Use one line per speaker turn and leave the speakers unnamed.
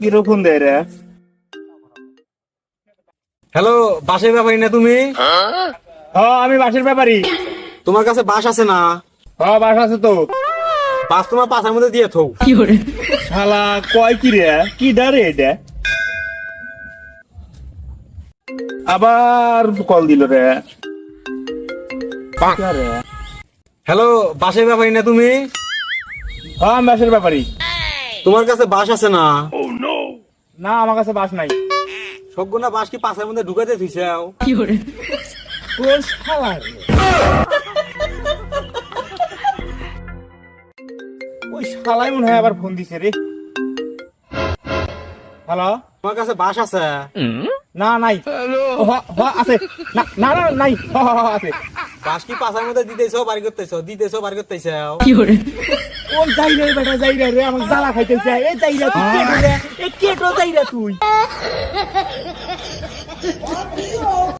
কীরকম দেয় রে?
হ্যালো বাসের ব্যাপারী না তুমি?
হ আমি বাসের ব্যাপারী।
তোমার কাছে বাস আছে না?
হ বাস আছে তো।
বাস তোমার পাশার মধ্যে দিয়ে থৌ।
শালা কয় কি রে? কি ডারে এটা? আবার কল দিল রে। কে রে?
হ্যালো বাসের ব্যাপারী না তুমি?
হ আমি বাসের ব্যাপারী।
তোমার কাছে বাস আছে না?
না আমার কাছে বাস নাই।
সবগুনা বাস কি পাশার মধ্যে ঢুকাতে থুইছাও
কোন শালা রে? ওই শালাই মনে হয় আবার ফোন দিছে রে। হ্যালো?
তোমার কাছে বাস আছে?
না নাই। হ, হ, আছে। না না না, নাই। হ, হ, হ, আছে।
বাস কি পাশার মধ্যে দিতেছ বার করতেছ দিতেছ বার করতেছ। কি করে?
কোন যাই রে বেটা যাই রে আমাকে জ্বালা খাইতেছে। এই যাই রে তুই কেটো রে এই কেটো যাই তুই।